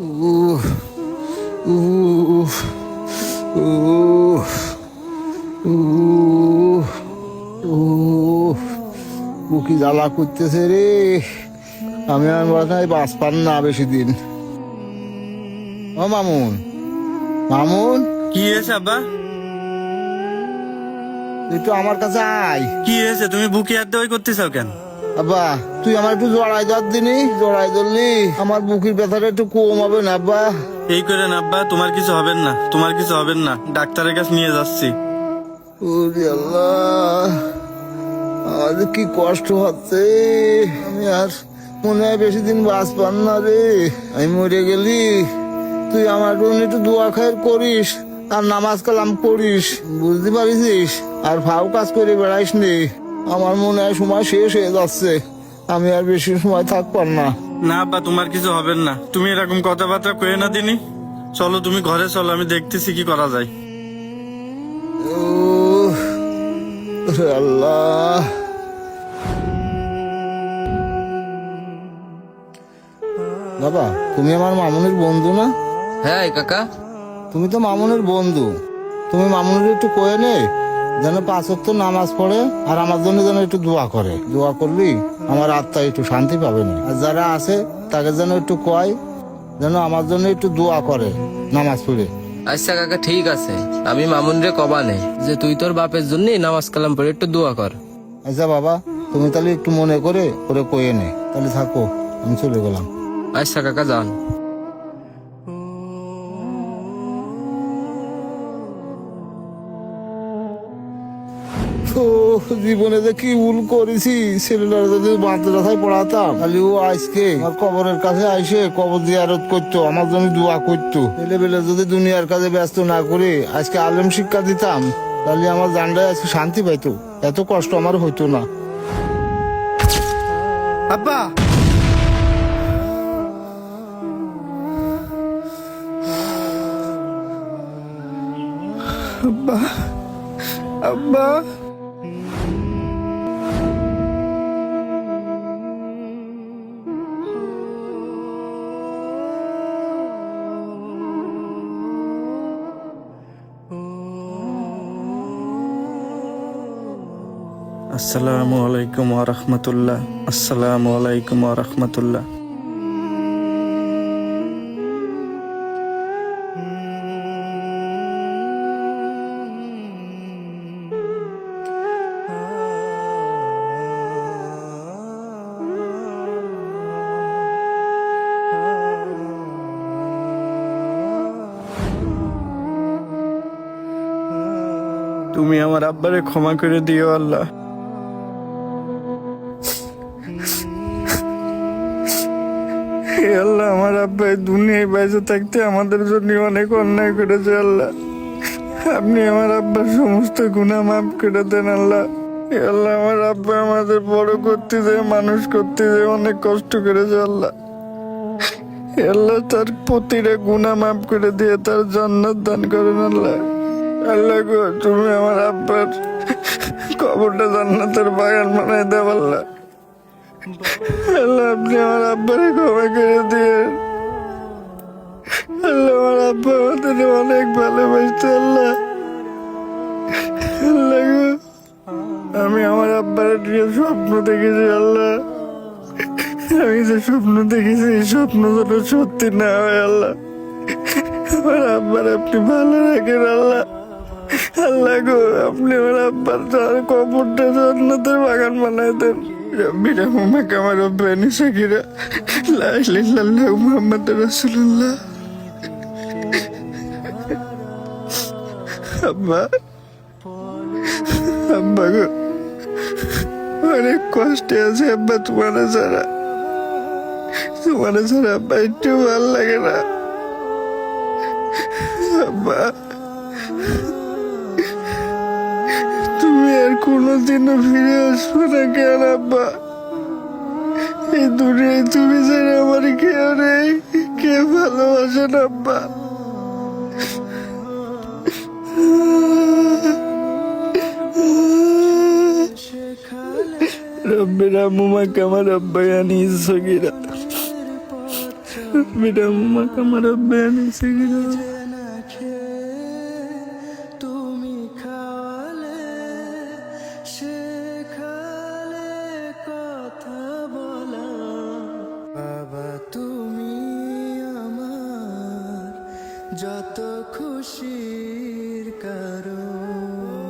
উফ উফ উফ উফ উফ বুকি জ্বালা করতেছে রে। আমি মনে হয় বাঁচ পান না বেশি দিন। ও মামুন মামুন? কি হয়েছে আব্বা? তুই একটু আমার কাছে আয়। কি হয়েছে? তুমি বুকে হাত দেওয়াই করতেছাও কেন? আব্বা তুই আমার একটু জড়াই ধর দিনি জড়াই ধরলি। আমার বুকির ব্যথাটা একটু কম হবে না আব্বা। এই করে না আব্বা তোমার কিছু হবেন না তোমার কিছু হবেন না। ডাক্তারের কাছে নিয়ে যাচ্ছি। ওরে আল্লাহ যে কি কষ্ট হচ্ছে। আমি আর মনে হয় বেশি দিন বাঁচ পান না রে। আমি মরে গেলি। তুই আমার জন্য একটু দোয়া খায়ের করিস আর নামাজ কালাম করিস বুঝতে পারিস? আর ফাও কাজ করে বেড়াইস নে। আমার মনে হয় সময় শেষ হয়ে যাচ্ছে। আমি আর বেশি সময় থাকবার না। না আব্বা তোমার কিছু হবে না। তুমি এরকম কথাবার্তা কয়ে না দিনি। চলো তুমি ঘরে চলো আমি দেখতেছি কি করা যায়। উহ, আল্লাহ। বাবা তুমি আমার মামুনের বন্ধু না? হ্যাঁ কাকা। তুমি তো মামুনের বন্ধু। তুমি মামুনের একটু কয়ে নে। যেন পাঁচ ওয়াক্ত নামাজ পড়ে আর আমার জন্য যেন একটু দোয়া করে। দোয়া করলি আমার আত্মা একটু শান্তি পাবে না। আর যারা আছে তাকে যেন একটু কয় যেন আমার জন্য একটু দোয়া করে নামাজ পড়ে। আচ্ছা কাকা ঠিক আছে। আমি মামুন রে কবানে যে তুই তোর বাপের জন্য নামাজ কালাম পড়ে একটু দোয়া কর। আচ্ছা বাবা তুমি তাহলে একটু মনে করে ওরে কয়ে নে। তাহলে থাকো আমি চলে গেলাম। আচ্ছা কাকা যান। ও, জীবনে যে কি ভুল করেছি, ছেলেটার যদি মাদ্রাসায় পড়াতাম, তাহলে ও আজকে আমার কবরের কাছে আইসে কবর জিয়ারত করতো, আমার জন্য দোয়া করতো। ছেলে বেলে যদি দুনিয়ার কাজে ব্যস্ত না করে আজকে আলেম শিক্ষা দিতাম, তাহলে আমার জানটায় আজকে শান্তি পাইতো। এত কষ্ট আমার হইতো না। আব্বা! আব্বা! আব্বা! আসসালামু আলাইকুম ওয়া আসসালামু আলাইকুম ওয়া তুমি আমার আব্বারে ক্ষমা করে দিও আল্লাহ। হে আল্লাহ, আমার আব্বা এই দুনিয়ায় বেঁচে থাকতে আমাদের জন্য অনেক অন্যায় করেছে আল্লাহ। আপনি আমার আব্বার সমস্ত গুণা মাফ করে দেন আল্লাহ। আল্লাহ, আমার আব্বা আমাদের বড় করতে যায় মানুষ করতে যায় অনেক কষ্ট করেছে আল্লাহ। আল্লাহ, তার প্রতিটা গুণা মাফ করে দিয়ে তার জান্নাত দান করেন আল্লাহ। আল্লাহ তুমি আমার আব্বার কবরটা জান্নাতের বাগান বানাই দেব আল্লাহ। আল্লাহ, আপনি আমার ক্ষমা করে অনেক আল্লাহ। আমি আমার আব্বার নিয়ে স্বপ্ন দেখেছি, আল্লাহ। আমি যে স্বপ্ন দেখেছি, এই স্বপ্ন যেন সত্যি না হয়, আল্লাহ। আমার আব্বার আপনি ভালো রাখেন, আল্লাহ। আল্লাহ গো, আপনি আমার আব্বার তার কবরটা জান্নাতের বাগান দেন রব্বিরা হুমা কামার রব্বানি সাকিরা লা ইলাহা ইল্লাল্লাহ রাসূলুল্লাহ। আব্বা আব্বা গো, অনেক কষ্টে আছে আব্বা তোমার ছাড়া তোমার ছাড়া আব্বা, একটু ভালো লাগে না। আব্বা। কোনোদিনও ফিরে আসবে না কেন, আব্বা? এই দুনিয়ায় তুমি ছাড়া আমার কেউ নেই। কে ভালোবাসেন আব্বা? রব্বিরা মুমা কামার আব্বায়ানি সগিরা আমার এনেছে যত খুশির কারণ।